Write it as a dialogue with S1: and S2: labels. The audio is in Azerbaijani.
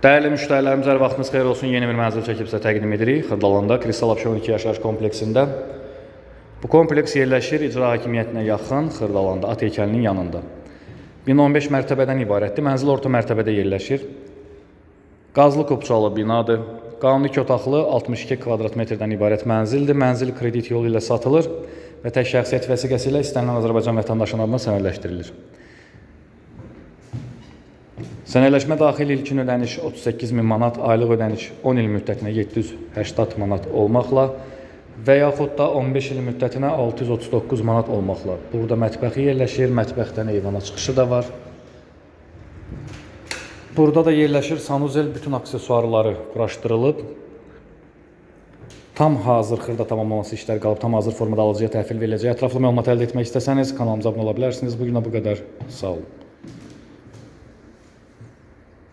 S1: Dəyərli müştərilərimiz, hər vaxtınız xeyir olsun. Yeni bir mənzil çəkib sizə təqdim edirik. Xırdalanda Kristal Abşeron 2 yaşayış kompleksində. Bu kompleks yerləşir icra hakimiyyətinə yaxın Xırdalanda at heykəlinin yanında. 1015 mərtəbədən ibarətdir. Mənzil orta mərtəbədə yerləşir. Qazlı qopçalı binadır. Qanuni 2 otaqlı 62 kvadrat metrdən ibarət mənzildir. Mənzil kredit yolu ilə satılır və tək şəxsiyyət vəsiqəsi ilə istənilən Azərbaycan vətəndaşının adına sənədləşdirilir. Sənədləşmə daxil ilkin ödəniş 38 min manat, aylıq ödəniş 10 il müddətinə 780 manat olmaqla və yaxud da 15 il müddətinə 639 manat olmaqla. Burada mətbəxi yerləşir, mətbəxdən eyvana çıxışı da var. Burada da yerləşir sanuzel bütün aksesuarları quraşdırılıb. Tam hazır xırda tamamlaması işlər qalıb, tam hazır formada alıcıya təhvil veriləcək. Ətraflı məlumat əldə etmək istəsəniz kanalımıza abunə ola bilərsiniz. Bu günə bu qədər. Sağ olun.